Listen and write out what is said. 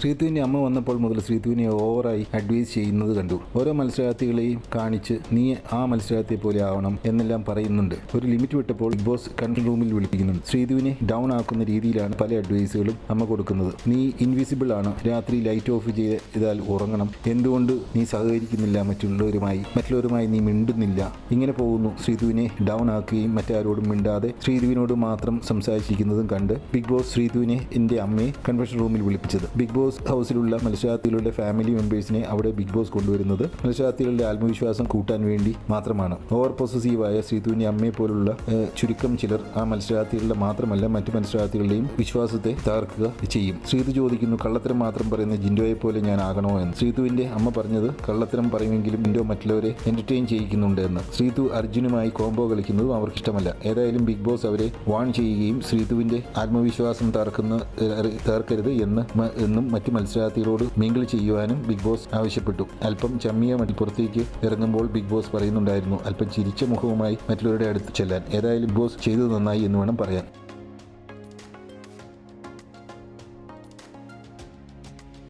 ശ്രീതുവിന്റെ അമ്മ വന്നപ്പോൾ മുതൽ ശ്രീതുവിനെ ഓവറായി അഡ്വൈസ് ചെയ്യുന്നത് കണ്ടു. ഓരോ മത്സരാർത്ഥികളെയും കാണിച്ച് നീ ആ മത്സരാർത്ഥിയെ പോലെ ആവണം എന്നെല്ലാം പറയുന്നുണ്ട്. ഒരു ലിമിറ്റ് വിട്ടപ്പോൾ ബിഗ് ബോസ് കൺട്രോൾ റൂമിൽ വിളിപ്പിക്കുന്നുണ്ട്. ശ്രീതുവിനെ ഡൗൺ ആക്കുന്ന രീതിയിലാണ് പല അഡ്വൈസുകളും അമ്മ കൊടുക്കുന്നത്. നീ ഇൻവിസിബിൾ ആണ്. രാത്രി ലൈറ്റ് ഓഫ് ചെയ്താൽ ഉറങ്ങണം. എന്തുകൊണ്ട് നീ സഹകരിക്കുന്നില്ല മറ്റുള്ളവരുമായി? മറ്റുള്ളവരുമായി നീ മിണ്ടുന്നില്ല. ഇങ്ങനെ പോകുന്നു. ശ്രീതുവിനെ ഡൗൺ ആക്കുകയും മറ്റാരോടും മിണ്ടാതെ ശ്രീതുവിനോട് മാത്രം സംസാരിച്ചിരിക്കുന്നതും കണ്ട് ബിഗ് ബോസ് ശ്രീതുവിനെ എന്റെ അമ്മയെ കൺവെൻഷൻ റൂമിൽ വിളിപ്പിച്ചത്. ബിഗ് ബോസ് ഹൗസിലുള്ള മത്സരാർത്ഥികളുടെ ഫാമിലി മെമ്പേഴ്സിനെ അവിടെ ബിഗ് ബോസ് കൊണ്ടുവരുന്നത് മത്സരാർത്ഥികളുടെ ആത്മവിശ്വാസം കൂട്ടാൻ വേണ്ടി മാത്രമാണ്. ഓവർ പൊസസീവായ ശ്രീതുവിന്റെ അമ്മയെ പോലുള്ള ചുരുക്കം ചിലർ ആ മത്സരാർത്ഥികളുടെ മാത്രമല്ല മറ്റു മത്സരാർത്ഥികളുടെയും വിശ്വാസത്തെ തകർക്കുക ചെയ്യും. ശ്രീതു ചോദിക്കുന്നു കള്ളത്തരം മാത്രം പറയുന്ന ജിൻഡോയെ പോലെ ഞാൻ ആകണോ? എന്ന്. ശ്രീതുവിന്റെ അമ്മ പറഞ്ഞത് കള്ളത്തരം പറയുമെങ്കിലും ജിൻഡോ മറ്റുള്ളവരെ എന്റർടൈൻ ചെയ്യിക്കുന്നുണ്ട് എന്ന്. ശ്രീതു അർജുനുമായി കോംബോ കളിക്കുന്നതും അവർക്ക് ഇഷ്ടമല്ല ഏതായാലും ബിഗ് ബോസ് അവരെ വാൺ ചെയ്യുകയും ശ്രീതുവിന്റെ ആത്മവിശ്വാസം തകർക്കുന്ന തകർക്കരുത് എന്ന് എന്നും മറ്റു മത്സരാർത്ഥികളോട് മിങ്കിൾ ചെയ്യുവാനും ബിഗ് ബോസ് ആവശ്യപ്പെട്ടു. അല്പം ചമ്മിയ പുറത്തേക്ക് ഇറങ്ങുമ്പോൾ ബിഗ് ബോസ് പറയുന്നുണ്ടായിരുന്നു അല്പം ചിരിച്ച മുഖവുമായി മറ്റുള്ളവരുടെ അടുത്ത് ചെല്ലാൻ. ഏതായാലും ബിഗ് ബോസ് ചെയ്തത് നന്നായി എന്ന് വേണം പറയാൻ.